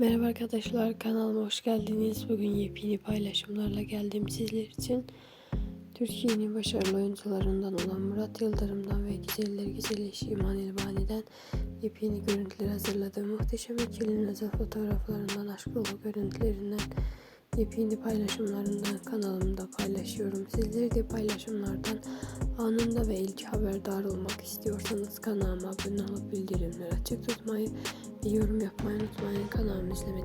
Merhaba arkadaşlar kanalıma hoş geldiniz. Bugün yepyeni paylaşımlarla geldim sizler için. Türkiye'nin başarılı oyuncularından olan Murat Yıldırım'dan ve Güzeller Güzelleşi İman İlbani'den yepyeni görüntüler hazırladım. Muhteşem ikilinin özel fotoğraflarından, aşk dolu görüntülerinden, yepyeni paylaşımlarından kanalımda paylaşıyorum. Sizler de paylaşımlardan anında ve ilk haberdar olmak istiyorsanız kanalıma abone olup bildirimleri açık tutmayı ve yorum yapmayı unutmayın. Kanalımı kalın.